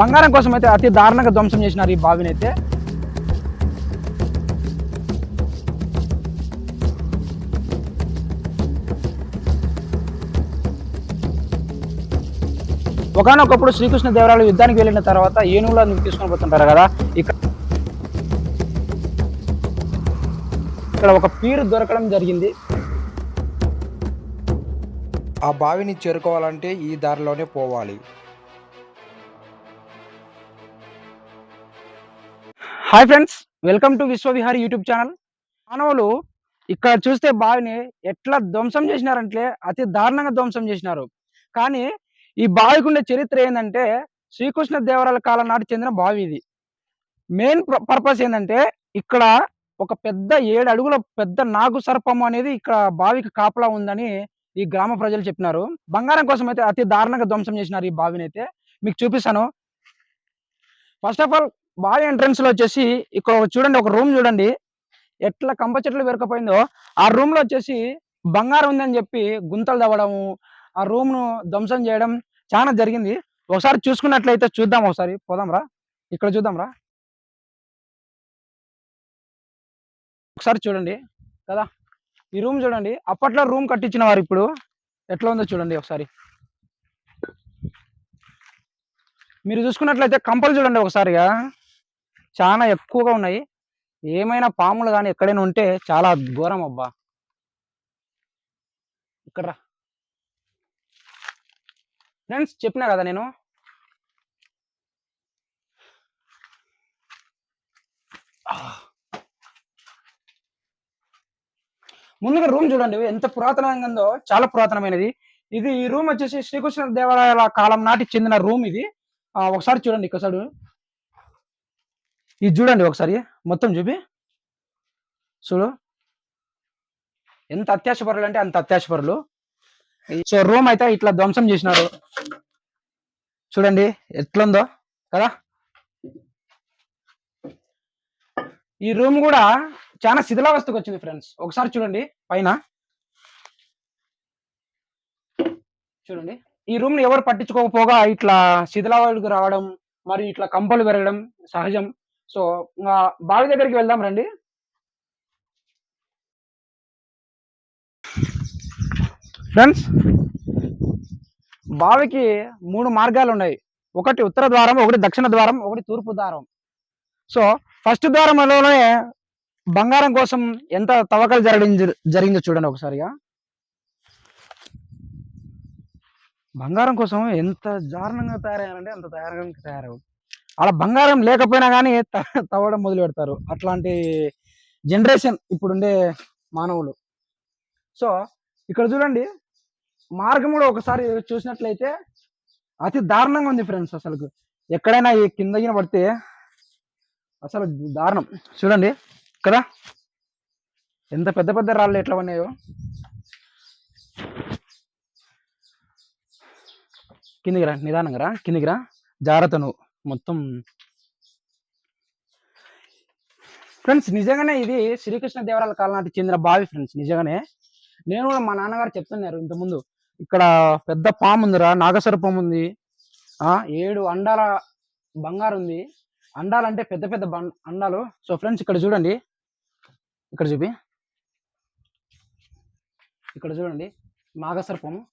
బంగారం కోసం అయితే అతి దారుణంగా ధ్వంసం చేసినారు ఈ బావిని అయితే. ఒకనొకప్పుడు శ్రీకృష్ణ దేవరాయలు యుద్ధానికి వెళ్ళిన తర్వాత ఏనుగులో తీసుకొని పోతుంటారు కదా ఇక్కడ ఇక్కడ ఒక పీరు దొరకడం జరిగింది. ఆ బావిని చేరుకోవాలంటే ఈ దారిలోనే పోవాలి. Hi friends welcome to Vishwavihari YouTube channel మానవులు ఇక్కడ చూస్తే బావిని ఎట్లా ధ్వంసం చేసినారంటే అతి దారుణంగా ధ్వంసం చేసినారు. కానీ ఈ బావికి ఉండే చరిత్ర ఏంటంటే శ్రీకృష్ణ దేవరాల కాలం నాటి చెందిన బావి ఇది. మెయిన్ పర్పస్ ఏంటంటే ఇక్కడ ఒక పెద్ద ఏడు అడుగుల పెద్ద నాగు సర్పం అనేది ఇక్కడ బావికి కాపలా ఉందని ఈ గ్రామ ప్రజలు చెప్పినారు. బంగారం కోసం అయితే అతి దారుణంగా ధ్వంసం చేసినారు ఈ బావిని అయితే. మీకు చూపిస్తాను. ఫస్ట్ ఆఫ్ ఆల్ బావి ఎంట్రన్స్లో వచ్చేసి ఇక్కడ ఒక చూడండి ఒక రూమ్ చూడండి. ఎట్లా కంప చెట్లు పెరకపోయిందో. ఆ రూమ్లో వచ్చేసి బంగారం ఉందని చెప్పి గుంతలు తవ్వడము ఆ రూమ్ను ధ్వంసం చేయడం చాలా జరిగింది. ఒకసారి చూసుకున్నట్లయితే చూద్దాం ఒకసారి. పోదాం రా. ఇక్కడ చూద్దాం రా. ఒకసారి చూడండి. కదా. ఈ రూమ్ చూడండి. అప్పట్లో రూమ్ కట్టించిన వారు ఇప్పుడు ఎట్లా ఉందో చూడండి ఒకసారి. మీరు చూసుకున్నట్లయితే కంపలు చూడండి ఒకసారిగా. చాలా ఎక్కువగా ఉన్నాయి. ఏమైనా పాములు కానీ ఎక్కడైనా ఉంటే చాలా ఘోరం అబ్బా. ఇక్కడ ఫ్రెండ్స్ చెప్పినా కదా నేను? ముందుగా రూమ్ చూడండి. ఎంత పురాతనంగా ఉందో చాలా పురాతనమైనది. ఇది ఈ రూమ్ వచ్చేసి శ్రీకృష్ణ దేవాలయాల కాలం నాటి చెందిన రూమ్ ఇది. ఒకసారి చూడండి ఇక్కడ ఇది చూడండి ఒకసారి మొత్తం చూపి. చూడు. ఎంత అత్యాశపరులు అంటే అంత అత్యాశపరులు. సో రూమ్ అయితే ఇట్లా ధ్వంసం చేసినారు. చూడండి ఎట్లుందో కదా? ఈ రూమ్ కూడా చాలా శిథిలావస్థకు వచ్చింది ఫ్రెండ్స్. ఒకసారి చూడండి పైన. చూడండి. ఈ రూమ్ని ఎవరు పట్టించుకోకపోగా ఇట్లా శిథిలావస్థకు రావడం మరియు ఇట్లా కంపలు పెరగడం సహజం. సో బావి దగ్గరికి వెళ్దాం రండి. ఫ్రెండ్స్ బావికి మూడు మార్గాలు ఉన్నాయి. ఒకటి ఉత్తర ద్వారం ఒకటి దక్షిణ ద్వారం ఒకటి తూర్పు ద్వారం. సో ఫస్ట్ ద్వారంలోనే బంగారం కోసం ఎంత తవ్వకాలు జరిగింది జరిగిందో చూడండి ఒకసారిగా. బంగారం కోసం ఎంత దారుణంగా తయారయ్యారంటే అంత దారుణంగా తయారవు. అలా బంగారం లేకపోయినా కానీ తవ్వడం మొదలు పెడతారు. అట్లాంటి జనరేషన్ ఇప్పుడుండే మానవులు. సో ఇక్కడ చూడండి మార్గం కూడా ఒకసారి చూసినట్లయితే అతి దారుణంగా ఉంది ఫ్రెండ్స్ అసలు. ఎక్కడైనా ఈ కిందగిన పడితే అసలు దారుణం. చూడండి కదా ఎంత పెద్ద పెద్ద రాళ్ళు ఎట్లా ఉన్నాయో కిందికి రా నిదానంగా రా. కిందికి రా. జాగ్రత్త నువ్వు. మొత్తం. ఫ్రెండ్స్ నిజంగానే ఇది శ్రీకృష్ణ దేవరాల కాలనాటి చెందిన బావి ఫ్రెండ్స్ నిజంగానే. నేను కూడా మా నాన్నగారు చెప్తున్నారు ఇంతకుముందు. ఇక్కడ పెద్ద పాము ఉందిరా నాగసర్పం ఉంది. ఆ ఏడు అండాల బంగారు ఉంది. అండాలు అంటే పెద్ద పెద్ద బం- అండాలు. సో ఫ్రెండ్స్ ఇక్కడ చూడండి. ఇక్కడ చూపి. ఇక్కడ చూడండి. నాగసర్పము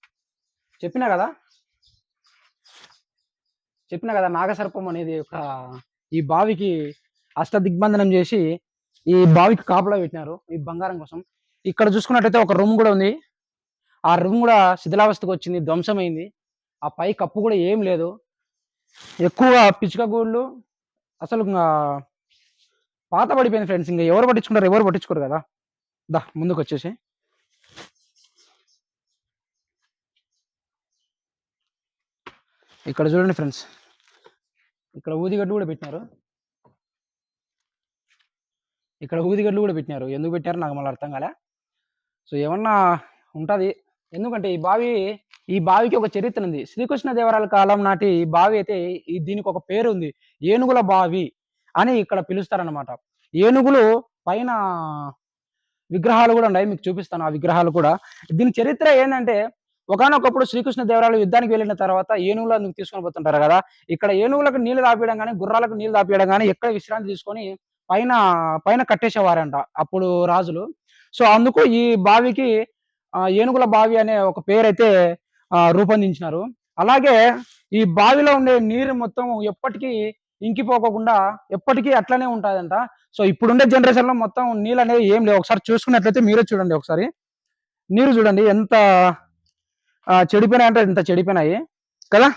చెప్పినా కదా? చెప్పిన కదా నాగసర్పం అనేది ఒక ఈ బావికి అష్ట దిగ్బంధనం చేసి ఈ బావికి కాపలా పెట్టినారు ఈ బంగారం కోసం. ఇక్కడ చూసుకున్నట్టయితే ఒక రూమ్ కూడా ఉంది. ఆ రూమ్ కూడా శిథిలావస్థకు వచ్చింది ధ్వంసమైంది. ఆ పై కప్పు కూడా ఏం లేదు. ఎక్కువ పిచ్చుక గూళ్ళు అసలు ఇంకా పాత పడిపోయింది ఫ్రెండ్స్. ఇంకా ఎవరు పట్టించుకుంటారు ఎవరు పట్టించుకోరు కదా. దా ముందుకు వచ్చేసి. ఇక్కడ చూడండి ఫ్రెండ్స్. ఇక్కడ ఊదిగడ్లు కూడా పెట్టినారు. ఇక్కడ ఊదిగడ్లు కూడా పెట్టినారు. ఎందుకు పెట్టారు నాకు మళ్ళీ అర్థం కాలే. సో ఏమన్నా ఉంటుంది. ఎందుకంటే ఈ బావి ఈ బావికి ఒక చరిత్ర ఉంది. శ్రీకృష్ణదేవరాయల కాలం నాటి ఈ బావి అయితే ఈ దీనికి ఒక పేరు ఉంది. ఏనుగుల బావి అని ఇక్కడ పిలుస్తారనమాట ఏనుగులు పైన విగ్రహాలు కూడా ఉన్నాయి. మీకు చూపిస్తాను ఆ విగ్రహాలు కూడా. దీని చరిత్ర ఏంటంటే ఒకనొకప్పుడు శ్రీకృష్ణ దేవరాయలు యుద్ధానికి వెళ్ళిన తర్వాత ఏనుగుల నువ్వు తీసుకొని పోతుంటారు కదా. ఇక్కడ ఏనుగులకు నీళ్ళు దాపేయడం కానీ గుర్రాలకు నీళ్ళు దాపేయడం కానీ ఎక్కడ విశ్రాంతి తీసుకొని పైన పైన కట్టేసేవారంట అప్పుడు రాజులు. సో అందుకు ఈ బావికి ఏనుగుల బావి అనే ఒక పేరు అయితే రూపొందించినారు. అలాగే ఈ బావిలో ఉండే నీరు మొత్తం ఎప్పటికీ ఇంకిపోకుండా ఎప్పటికీ అట్లనే ఉంటుందంట. సో ఇప్పుడుండే జనరేషన్లో మొత్తం నీళ్ళు అనేది ఏం లేవు. ఒకసారి చూసుకున్నట్లయితే మీరే చూడండి ఒకసారి. నీరు చూడండి ఎంత చెడిపోయినాయి అంటే ఎంత చెడిపోయినాయి. కదా?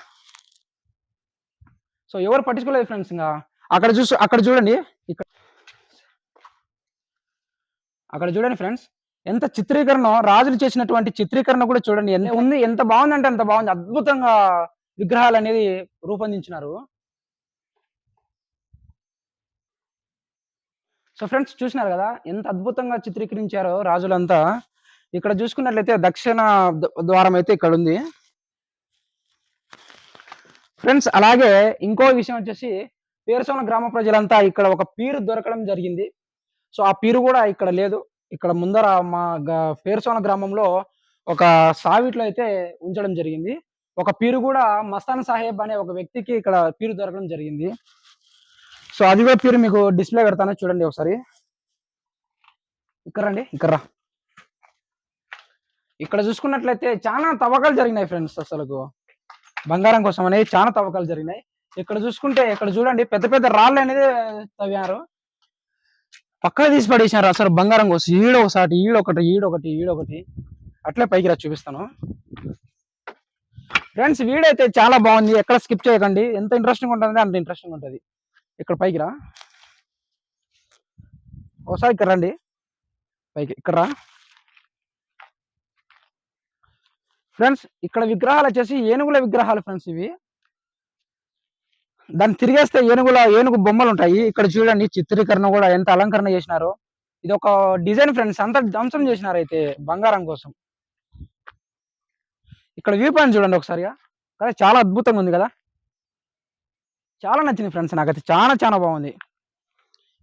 సో ఎవరు పట్టించుకోలేదు ఫ్రెండ్స్ ఇంకా. అక్కడ చూసి అక్కడ చూడండి. ఇక్కడ అక్కడ చూడండి ఫ్రెండ్స్ ఎంత చిత్రీకరణ రాజులు చేసినటువంటి చిత్రీకరణ కూడా చూడండి. ఎంత ఉంది ఎంత బాగుందంటే అంత బాగుంది. అద్భుతంగా విగ్రహాలు అనేది రూపొందించినారు. సో ఫ్రెండ్స్ చూసినారు కదా ఎంత అద్భుతంగా చిత్రీకరించారో రాజులంతా. ఇక్కడ చూసుకున్నట్లయితే దక్షిణ ద్వారం అయితే ఇక్కడ ఉంది ఫ్రెండ్స్ అలాగే ఇంకో విషయం వచ్చేసి పేరుసోన గ్రామ ప్రజలంతా ఇక్కడ ఒక పీరు దొరకడం జరిగింది. సో ఆ పీరు కూడా ఇక్కడ లేదు. ఇక్కడ ముందర మా పేరుసోన గ్రామంలో ఒక సావిట్లో అయితే ఉంచడం జరిగింది. ఒక పీరు కూడా మస్తాన్ సాహెబ్ అనే ఒక వ్యక్తికి ఇక్కడ పీరు దొరకడం జరిగింది. సో అది కూడా పీరు మీకు డిస్ప్లే పెడతాను. చూడండి ఒకసారి. ఇక్కడ రండి ఇక్కడ రా. ఇక్కడ చూసుకున్నట్లయితే చాలా తవ్వకాలు జరిగినాయి ఫ్రెండ్స్ అసలు బంగారం కోసం అనేది చాలా తవ్వకాలు జరిగినాయి. ఇక్కడ చూసుకుంటే ఇక్కడ చూడండి పెద్ద పెద్ద రాళ్ళు అనేది తవ్వారు. పక్కన తీసి పడేసినారు అసలు బంగారం కోసం. ఈడ ఒకసారి ఈడొకటి ఈడొకటి ఈడొకటి అట్లే పైకి రా చూపిస్తాను. ఫ్రెండ్స్ వీడియో అయితే చాలా బాగుంది. ఎక్కడ స్కిప్ చేయకండి. ఎంత ఇంట్రెస్టింగ్ ఉంటుంది అంత ఇంట్రెస్టింగ్ ఉంటుంది. ఇక్కడ పైకి రా. ఒకసారి ఇక్కడ రండి. పైకి ఇక్కడ రా. ఫ్రెండ్స్ ఇక్కడ విగ్రహాలు వచ్చేసి ఏనుగుల విగ్రహాలు ఫ్రెండ్స్ ఇవి. దాన్ని తిరిగేస్తే ఏనుగుల ఏనుగు బొమ్మలు ఉంటాయి. ఇక్కడ చూడండి చిత్రీకరణ కూడా ఎంత అలంకరణ చేసినారో. ఇది ఒక డిజైన్ ఫ్రెండ్స్ అంత ధ్వంసం చేసినారు అయితే బంగారం కోసం. ఇక్కడ వ్యూ పాయింట్ చూడండి ఒకసారిగా. కదా చాలా అద్భుతంగా ఉంది కదా. చాలా నచ్చింది ఫ్రెండ్స్ నాకైతే. చాలా చాలా బాగుంది.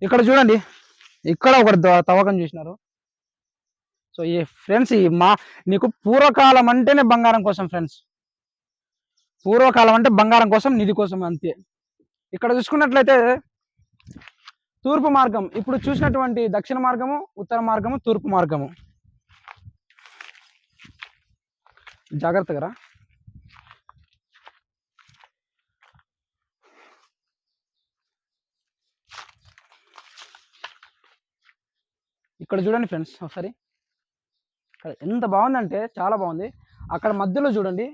ఇక్కడ చూడండి ఇక్కడ ఒక తవ్వకం చేసినారు. సో ఈ ఫ్రెండ్స్ ఈ మా నీకు పూర్వకాలం అంటేనే బంగారం కోసం ఫ్రెండ్స్. పూర్వకాలం అంటే బంగారం కోసం నిధి కోసం అంతే. ఇక్కడ చూసుకున్నట్లయితే తూర్పు మార్గం ఇప్పుడు చూసినటువంటి దక్షిణ మార్గము ఉత్తర మార్గము తూర్పు మార్గము. జాగ్రత్తగా ఇక్కడ చూడండి ఫ్రెండ్స్ ఒకసారి. ఇక్కడ ఎంత బాగుందంటే చాలా బాగుంది. అక్కడ మధ్యలో చూడండి.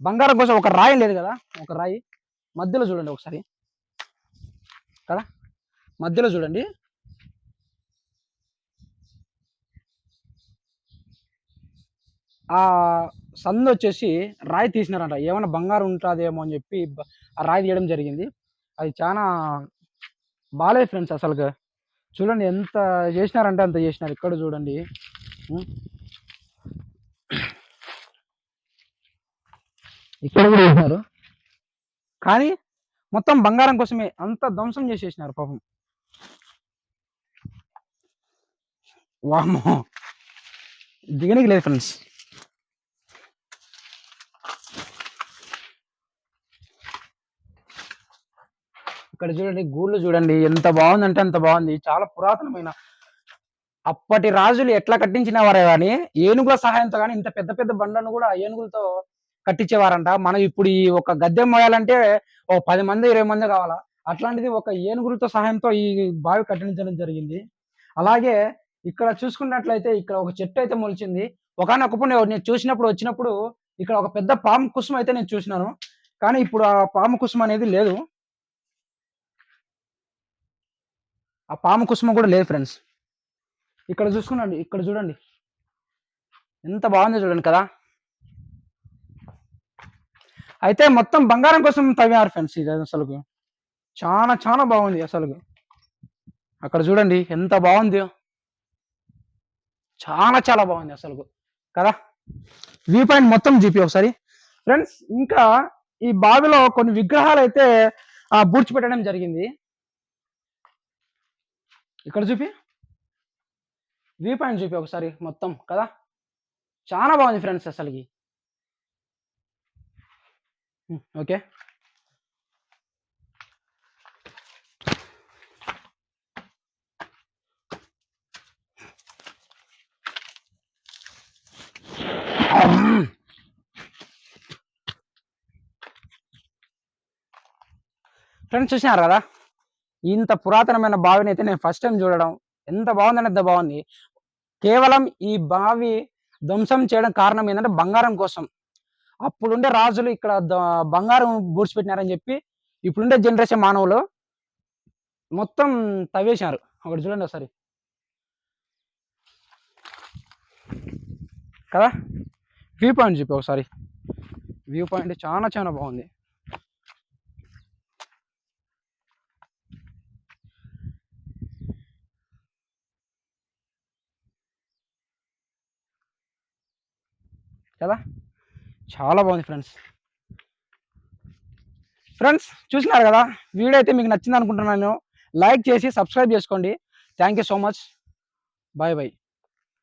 బంగారం కోసం ఒక రాయి లేదు కదా? ఒక రాయి. మధ్యలో చూడండి ఒకసారి. కదా మధ్యలో చూడండి. ఆ సందు వచ్చేసి రాయి తీసినారంట. ఏమైనా బంగారం ఉంటుందేమో అని చెప్పి ఆ రాయి తీయడం జరిగింది. అది చాలా బాగాలేదు ఫ్రెండ్స్ అసలు చూడండి ఎంత చేసినారంటే అంత చేసినారు. ఇక్కడ చూడండి. ఇక్కడ కూడా చేసినారు కానీ మొత్తం బంగారం కోసమే అంత ధ్వంసం చేసేసినారు పాపం. వామో దిగనికి లేదు ఫ్రెండ్స్ ఇక్కడ చూడండి గూళ్ళు చూడండి ఎంత బాగుందంటే అంత బాగుంది. చాలా పురాతనమైన. అప్పటి రాజులు ఎట్లా కట్టించిన వారే కానీ ఏనుగుల సహాయంతో కానీ ఇంత పెద్ద పెద్ద బండ్లను కూడా ఏనుగులతో కట్టించేవారంట. మనం ఇప్పుడు ఈ ఒక గద్దె మోయాలంటే ఓ పది మంది ఇరవై మంది కావాలా? అట్లాంటిది ఒక ఏనుగులతో సహాయంతో ఈ బావి కట్టించడం జరిగింది. అలాగే ఇక్కడ చూసుకున్నట్లయితే ఇక్కడ ఒక చెట్టు అయితే మొలిచింది. ఒకనొకప్పుడు నేను చూసినప్పుడు వచ్చినప్పుడు ఇక్కడ ఒక పెద్ద పాము కుసుమ అయితే నేను చూసినాను. కానీ ఇప్పుడు ఆ పాము కుసుమ అనేది లేదు. ఆ పాము కుసుమ కూడా లేదు ఫ్రెండ్స్. ఇక్కడ చూసుకున్నాండి ఇక్కడ చూడండి. ఎంత బాగుందో చూడండి కదా. అయితే మొత్తం బంగారం కోసం తవ్వారు ఫ్రెండ్స్ ఇది అసలు చాలా చాలా బాగుంది అసలు అక్కడ చూడండి ఎంత బాగుంది. చాలా చాలా బాగుంది అసలు కదా? వ్యూ పాయింట్ మొత్తం చూపి ఒకసారి. ఫ్రెండ్స్ ఇంకా ఈ బావిలో కొన్ని విగ్రహాలు అయితే ఆ, పూడ్చిపెట్టడం జరిగింది. ఇక్కడ చూపి. వ్యూ పాయింట్ చూపి ఒకసారి మొత్తం కదా? చాలా బాగుంది ఫ్రెండ్స్ అసలుకి. ఓకే. ఫ్రెండ్స్ చూసినారు కదా? ఇంత పురాతనమైన బావిని అయితే నేను ఫస్ట్ టైం చూడడం. ఎంత బాగుందంటే ఎంత బాగుంది. కేవలం ఈ బావి ధ్వంసం చేయడం కారణం ఏంటంటే బంగారం కోసం. అప్పుడుండే రాజులు ఇక్కడ బంగారం బూడ్చిపెట్టినారని చెప్పి ఇప్పుడుండే జనరేషన్ మానవులు మొత్తం తవ్వేశారు ఒకటి చూడండి ఒకసారి. కదా? వ్యూ పాయింట్ చెప్పి ఒకసారి. వ్యూ పాయింట్ చాలా చాలా బాగుంది. కదా? చాలా బాగుంది ఫ్రెండ్స్. ఫ్రెండ్స్ చూసినారు కదా? వీడియో అయితే మీకు నచ్చింది అనుకుంటున్నాను లైక్ చేసి సబ్స్క్రైబ్ చేసుకోండి. Thank you so much. Bye bye.